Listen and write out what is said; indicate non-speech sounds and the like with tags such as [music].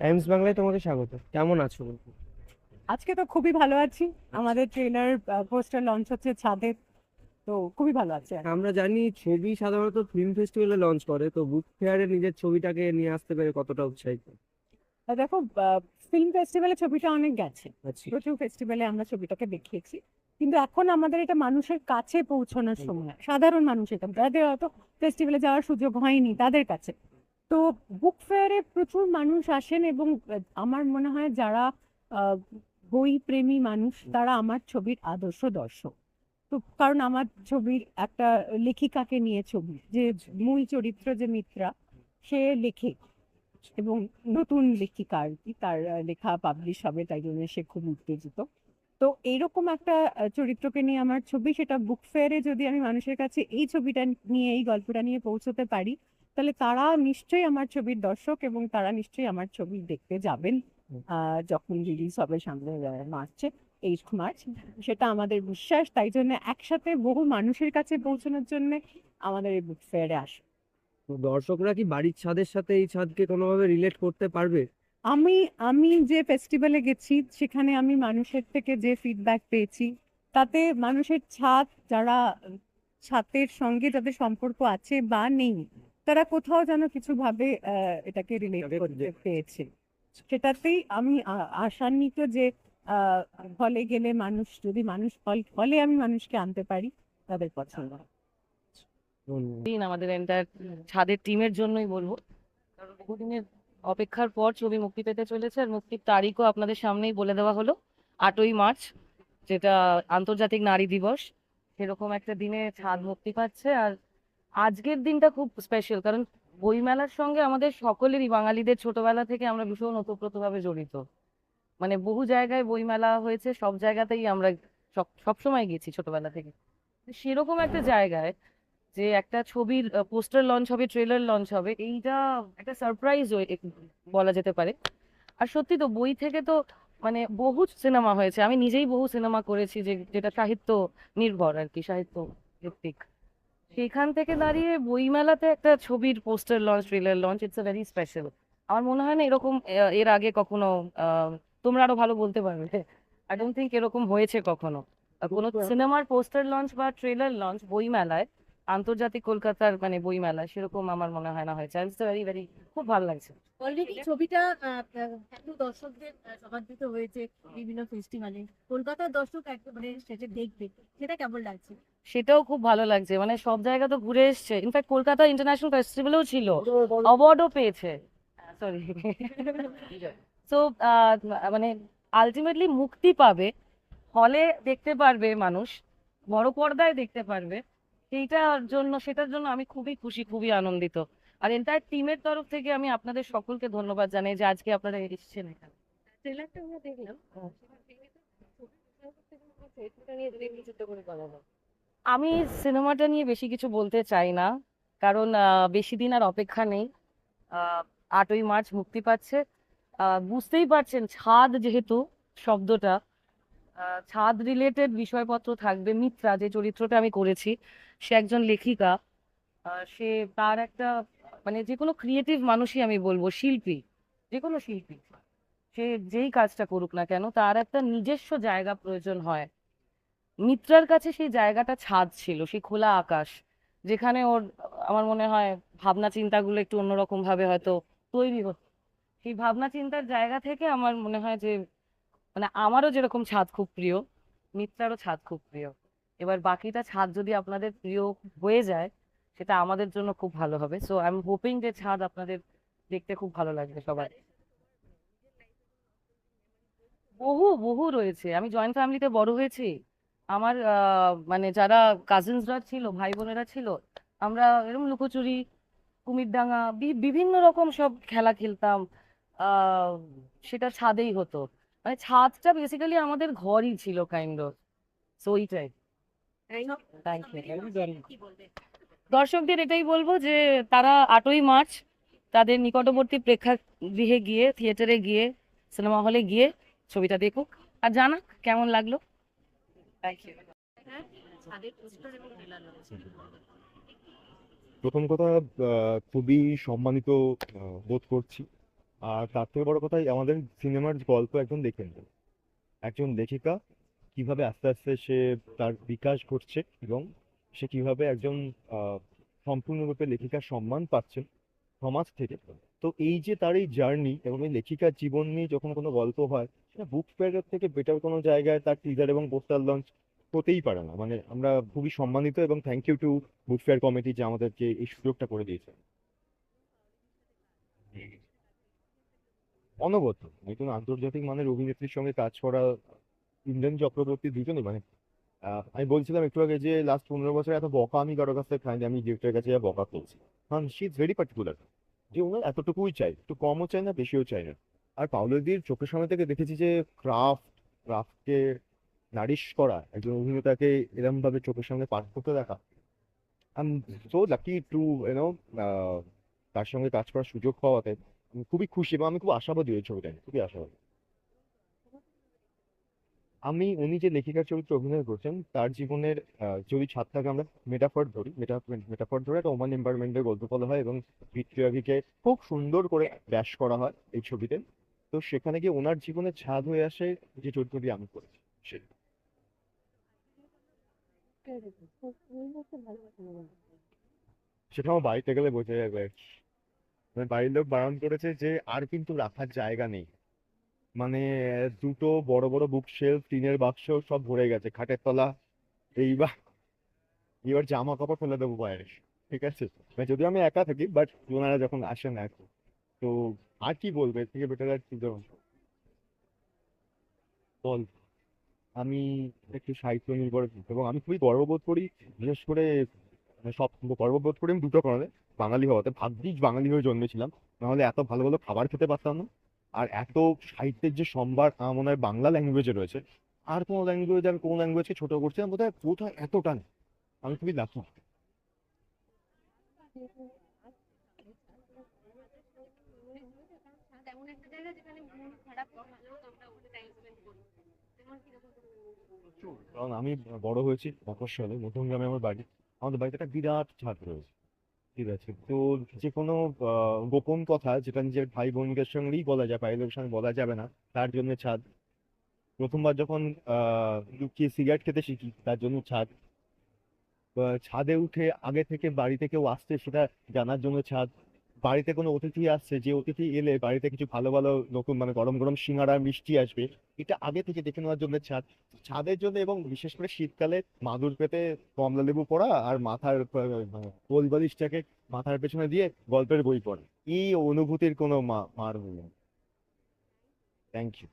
Times বাংলায় তোমাকে স্বাগত। কেমন আছো বলতো? আজকে তো খুবই ভালো আছি। আমাদের ট্রেলার পোস্টার লঞ্চ হচ্ছে ছাদে তো খুবই ভালো আছে। আমরা জানি ছবি সাধারণত ফিল্ম ফেস্টিভ্যালে লঞ্চ করে তো বুক ফেয়ারে নিজের ছবিটাকে নিয়ে আসতে পেরে কতটা উৎসাহিত? দেখো ফিল্ম ফেস্টিভ্যালে ছবিটা অনেক গেছে। আচ্ছা। প্রচুর ফেস্টিভ্যালে আমরা ছবিটাকে দেখিয়েছি। কিন্তু এখন আমাদের এটা মানুষের কাছে পৌঁছানোর সময়। সাধারণ মানুষের কাছে যাদের হয়তো ফেস্টিভ্যালে যাওয়ার সুযোগ হয়নি তাদের কাছে। তো বুক ফেয়ারে প্রচুর মানুষ আসেন এবং আমার মনে হয় যারা বই প্রেমী মানুষ, তারা আমার ছবির আদর্শ দর্শক। তো কারণ আমার ছবির একটা লেখিকাকে নিয়ে ছবি, যে মূল চরিত্র যে মিত্রা, সে লেখে এবং নতুন লেখিকা আর কি, তার লেখা পাবলিশ হবে, তাই জন্য সে খুব উত্তেজিত। তো এইরকম একটা চরিত্রকে নিয়ে আমার ছবি, সেটা বুক ফেয়ারে যদি আমি মানুষের কাছে এই ছবিটা নিয়ে, এই গল্পটা নিয়ে পৌঁছতে পারি তাহলে তারা নিশ্চয়ই আমার ছবির দর্শক এবং তারা নিশ্চয়ই আমার ছবি দেখতে যাবেন যখন রিলিজ হবে সামনে মার্চে এইট মার্চ। সেটা আমাদের বিশ্বাস তাই জন্য একসাথে বহু মানুষের কাছে পৌঁছানোর জন্য আমাদের এই বুক ফেয়ারে আসে। দর্শকরা কি বাড়ির ছাদের সাথে এই ছাদকে কোনোভাবে রিলেট করতে পারবে? আমি আমি যে ফেস্টিভ্যালে গেছি সেখানে আমি মানুষের থেকে যে ফিডব্যাক পেয়েছি তাতে মানুষের ছাদ যারা ছাদের সঙ্গে যাদের সম্পর্ক আছে বা নেই তারা কোথাও যেন কিছু ভাবে আহ, এটাকে রিলেট করতে পেয়েছে সেটাতেই আমি আশান্বিত যে আহ, হলে গেলে মানুষ যদি মানুষ হল হলে আমি মানুষকে আনতে পারি তাদের পছন্দ দিন আমাদের এন্টায়ার ছাদের টিমের জন্যই বলব। কারণ বহুদিনের অপেক্ষার পর ছবি মুক্তি পেতে চলেছে আর মুক্তির তারিখও আপনাদের সামনেই বলে দেওয়া হলো আটই মার্চ যেটা আন্তর্জাতিক নারী দিবস। সেরকম একটা দিনে ছাদ মুক্তি পাচ্ছে আর আজকের দিনটা খুব স্পেশাল কারণ বইমেলার সঙ্গে আমাদের সকলেরই, বাঙালিদের ছোটবেলা থেকে আমরা ভীষণ ওতপ্রোতভাবে জড়িত। মানে বহু জায়গায় বইমেলা হয়েছে, সব জায়গাতেই আমরা সব সবসময় গেছি ছোটবেলা থেকে। সেরকম একটা জায়গায় যে একটা ছবির পোস্টার লঞ্চ হবে ট্রেলার লঞ্চ হবে, এইটা একটা সারপ্রাইজ বলা যেতে পারে। আর সত্যি তো বই থেকে তো মানে বহু সিনেমা হয়েছে। আমি নিজেই বহু সিনেমা করেছি যে, যেটা সাহিত্য নির্ভর আর কি, সাহিত্য ভিত্তিক। সেখান থেকে দাঁড়িয়ে বইমেলাতে একটা ছবির poster launch trailer launch it's a very special আমার মনে হয় না এরকম এর আগে কখনো আহ, তোমরা আরও ভালো বলতে পারবে। আই ডোন্ট থিঙ্ক এরকম হয়েছে কখনো। কোনো সিনেমার পোস্টার লঞ্চ বা ট্রেলার লঞ্চ বইমেলায় আন্তর্জাতিক কলকাতার মানে বইমেলায় সেরকম আমার মনে হয় না হয়েছে। ইটস ভেরি ভেরি খুব ভালো লাগছে। অলরেডি ছবিটা আহ, দর্শকদের সমাদৃত হয়েছে বিভিন্ন ফেস্টিভ্যালে কলকাতার দর্শক একেবারে সেটা দেখবে। সেটা কেমন লাগছে? সেটাও খুব ভালো লাগছে। মানে সব জায়গা তো ঘুরে এসছে। ইনফ্যাক্ট কলকাতা ইন্টারন্যাশনাল ফেস্টিভ্যালেও ছিল। অ্যাওয়ার্ডও পেয়েছে। সরি তো [laughs] মানে আলটিমেটলি মুক্তি পাবে। হলে দেখতে পারবে মানুষ। বড় পর্দায় দেখতে পারবে। সেইটার জন্য সেটার জন্য আমি খুবই খুশি খুবই আনন্দিত। আর এন্টায়ার টিমের তরফ থেকে আমি আপনাদের সকলকে ধন্যবাদ জানাই যে আজকে আপনারা এসেছেন এখানে। ট্রেলারটা আমরা দেখলাম। আমি সিনেমাটা নিয়ে বেশি কিছু বলতে চাই না কারণ বেশি দিন আর অপেক্ষা নেই। আটই মার্চ মুক্তি পাচ্ছে। বুঝতেই পারছেন ছাদ যেহেতু শব্দটা। ছাদ রিলেটেড বিষয়পত্র থাকবে মিত্রা, যে চরিত্রটা আমি করেছি। সে একজন লেখিকা। সে তার একটা মানে যে কোনো ক্রিয়েটিভ মানুষই আমি বলব, শিল্পী, যে কোনো শিল্পী। সে যেই কাজটা করুক না কেন, তার একটা নিজস্ব জায়গা প্রয়োজন হয়। মিত্রার কাছে সেই জায়গাটা ছাদ ছিল, সেই খোলা আকাশ, যেখানে ওর, আমার মনে হয়, ভাবনা চিন্তাগুলো একটু অন্যরকম ভাবে হয়তো তৈরি হতো। সেই ভাবনা চিন্তার জায়গা থেকে আমার মনে হয় যে মানে আমারও যেরকম ছাদ খুব প্রিয়, মিত্রারও ছাদ খুব প্রিয়। এবার বাকিটা ছাদ যদি আপনাদের প্রিয় হয়ে যায়, সেটা আমাদের জন্য খুব ভালো হবে। সো আই এম হোপিং যে ছাদ আপনাদের দেখতে খুব ভালো লাগবে সবার। বহু বহু রয়েছে। আমি জয়েন্ট ফ্যামিলিতে বড় হয়েছি। আমার মানে যারা কাজিনসরা ছিল ভাই বোনেরা ছিল, আমরা এরকম লুকোচুরি, কুমিরডাঙ্গা বিভিন্ন রকম সব খেলা খেলতাম। সেটা ছাদেই হতো। মানে ছাদটা বেসিক্যালি আমাদের ঘরই ছিল কাইন্ড অফ সো ইউ দর্শকদের এটাই বলব যে তারা আটই মার্চ তাদের নিকটবর্তী প্রেক্ষাগৃহে গিয়ে থিয়েটারে গিয়ে সিনেমা হলে গিয়ে ছবিটা দেখুক। আর জানা কেমন লাগল। লঞ্চ প্রথম কথা খুবই সম্মানিত বোধ করছি। আর তার থেকে বড় কথা আমাদের সিনেমার গল্প একজন দেখে একজন লেখিকা কীভাবে আস্তে আস্তে সে তার বিকাশ ঘটছে এবং সে কীভাবে একজন সম্পূর্ণরূপে লেখিকার সম্মান পাচ্ছে সমাজ থেকে। তো এই যে তার এই জার্নি এবং এই লেখিকার জীবন নিয়ে যখন কোনো গল্প হয়, সেটা বুক ফেয়ারের থেকে বেটার কোনো জায়গায় তার টিজার এবং পোস্টার লঞ্চ হতেই পারে না। মানে আমরা খুবই সম্মানিত এবং thank you to book fair committee যে আমাদেরকে এই সুযোগটা করে দিয়েছে। অনবদ্য। একজন আন্তর্জাতিক মানের অভিনেত্রীর সঙ্গে কাজ করা ইন্দ্রেন চক্রবর্তী দুজনই মানে আমি বলছিলাম একটু আগে যে লাস্ট পনেরো বছর এত বকা আমি কারও কাছ থেকে খাইনি, আমি ডিরেক্টরের কাছে বকা করছি কারণ শি ইজ ভেরি পার্টিকুলার যে ওনার এতটুকুই চাই, একটু কমও চাই না, বেশিও চাই না। আর পাউলোদির চোখের সামনে থেকে দেখেছি যে ক্রাফট ক্রাফটকে নারিশ করা, একজন অভিনেতাকে এরম ভাবে চোখের সামনে পাঠ করতে দেখা। I am so lucky to you know তার সঙ্গে কাজ করার সুযোগ পাওয়াতে খুবই খুশি এবং আমি খুব আশাবাদী ওই ছবিটা খুবই আশাবাদী। আমি, উনি যে লেখিকার চরিত্রে অভিনয় করছেন, তার জীবনের যদি ছাদটাকে আমরা মেটাফর ধরি মেটা মেটাফর ধরে একটা ওমান এনভায়রনমেন্টের গল্প বলা হয় এবং ভিক্টোরিয়াকে খুব সুন্দর করে ব্যাস করা হয় এই ছবিতে, তো সেখানে গিয়ে ওনার জীবনে ছাদ হয়ে আসে যে চরিত্রটি আমি করেছি সে সেটা আমার বাড়িতে গেলে বোঝা যাবে বাড়ির লোক বারণ করেছে যে আর কিন্তু রাখার জায়গা নেই। মানে দুটো বড় বড় বুক শেলফ টিনের বাক্স সব ভরে গেছে, খাটের তলা। এইবার এবার জামা কাপড় ফেলে দেবো বাইরে। ঠিক আছে? মানে যদিও আমি একা থাকি বাট ওনারা যখন আসেন এখন, তো আর কি বলবে? এর থেকে বেটার আর কি বল। আমি একটু সাহিত্য নির্ভর এবং আমি খুবই গর্ববোধ করি, বিশেষ করে মানে সব গর্ববোধ করি আমি দুটো কারণে। বাঙালি হওয়াতে, ভাগ্যিস বাঙালি হয়ে জন্মেছিলাম, নাহলে এত ভালো ভালো খাবার খেতে পারতাম না। আর এত সাহিত্যের যে সম্ভার আমার মনে হয় বাংলা ল্যাঙ্গুয়েজে রয়েছে। আর কোনো ল্যাঙ্গুয়েজ আর কোনো ল্যাঙ্গুয়েজকে ছোট করছে না, বোধহয় কোথায় এতটা নেই। আমি খুবই লাকি কারণ আমি বড় হয়েছি মফস্বলে নতুন গ্রামে আমার বাড়ি। আমাদের বাড়িতে একটা বিরাট ছাদ রয়েছে। ঠিক আছে। তো যে কোনো গোপন কথা যেটা নিজের ভাই বোনদের সঙ্গেই বলা যায় বাইরের সঙ্গে বলা যাবে না, তার জন্য ছাদ প্রথমবার যখন লুকিয়ে সিগারেট খেতে শিখি, তার জন্য ছাদ ছাদে উঠে আগে থেকে বাড়িতে কেউ আসছে সেটা জানার জন্য ছাদ বাড়িতে কোনো অতিথি আসছে, যে অতিথি এলে বাড়িতে কিছু ভালো ভালো নতুন মানে গরম গরম সিঙ্গারা, মিষ্টি আসবে, এটা আগে থেকে দেখে নেওয়ার জন্য ছাদ। ছাদের জন্য এবং বিশেষ করে শীতকালে মাদুর পেতে কমলা লেবু পড়া আর মাথার কোল বালিশটাকে মাথার পেছনে দিয়ে গল্পের বই পড়া। এই অনুভূতির কোনো মার নেই থ্যাংক ইউ